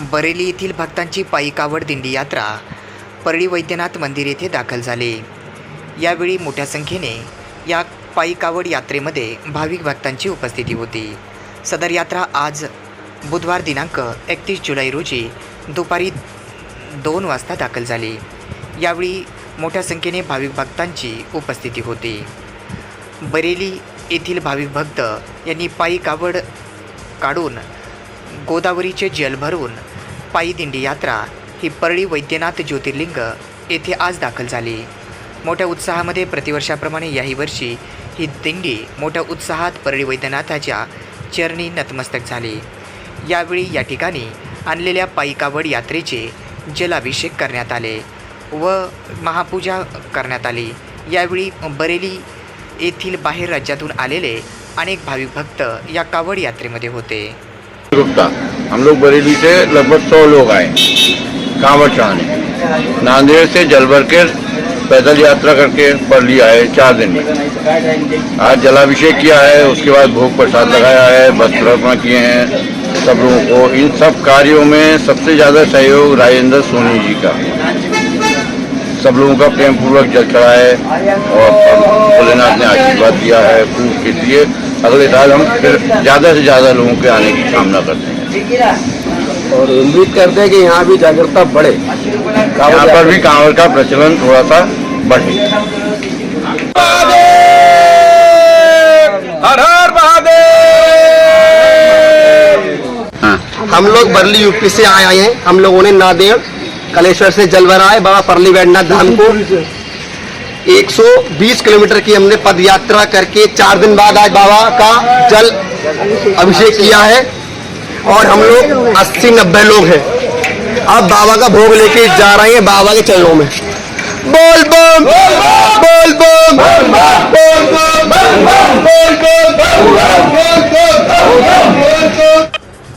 बरेली येथील भक्तांची पायी कावड दिंडी यात्रा परळी वैद्यनाथ मंदिर येथे दाखल झाली. यावेळी मोठ्या संख्येने या पायी कावड यात्रेमध्ये भाविक भक्तांची उपस्थिती होती. सदर यात्रा आज बुधवार दिनांक एकतीस जुलै रोजी दुपारी दोन वाजता दाखल झाली. यावेळी मोठ्या संख्येने भाविक भक्तांची उपस्थिती होती. बरेली येथील भाविक भक्त यांनी पायी कावड काढून गोदावरीचे जल भरून पायीदिंडी यात्रा ही परळी वैद्यनाथ ज्योतिर्लिंग येथे आज दाखल झाली. मोठ्या उत्साहामध्ये प्रतिवर्षाप्रमाणे याही वर्षी ही दिंडी मोठ्या उत्साहात परळी वैद्यनाथाच्या चरणी नतमस्तक झाली. यावेळी या ठिकाणी आणलेल्या पायी कावड यात्रेचे जलाभिषेक करण्यात आले व महापूजा करण्यात आली. यावेळी बरेली येथील बाहेर राज्यातून आलेले अनेक भाविक भक्त या कावड यात्रेमध्ये होते. गुप्ता हम लोग बरेली से लगभग सौ लोग आए, कांवड़ चढ़ाने। नांदेड़ से जल भर के पैदल यात्रा करके बरली आए चार दिन में। आज जलाभिषेक किया है, उसके बाद भोग प्रसाद लगाया है, वस्त्र किए हैं सब लोगों को। इन सब कार्यों में सबसे ज़्यादा सहयोग राजेंद्र सोनी जी का। सब लोगों का प्रेम पूर्वक जल चढ़ाए और भोलेनाथ ने आशीर्वाद दिया है खूब के लिए। अगले साल हम फिर ज़्यादा से ज़्यादा लोगों के आने की कामना करते हैं। और उम्मीद करते हैं कि यहाँ भी जागरूकता बढ़े। यहाँ पर भी कांवड़ का प्रचलन थोड़ा सा बढ़े। हर हर महादेव! हाँ। हम लोग बरली यूपी से आए हैं। हम लोगों ने नादेड़ कलेश्वर से जल भरा बाबा परली वैद्यनाथ धाम को 120 किलोमीटर की हमने पद यात्रा करके चार दिन बाद आज बाबा का जल अभिषेक किया है और हम लोग 80-90 लोग हैं। अब बाबा का भोग लेके जा रहे हैं बाबा के चरणों में। बोल बम बोल बम बोल बम।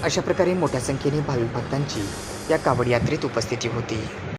अशा प्रकारे मोठ्या संख्येने भाविक भक्तांची या कावड यात्रेत उपस्थिती होती.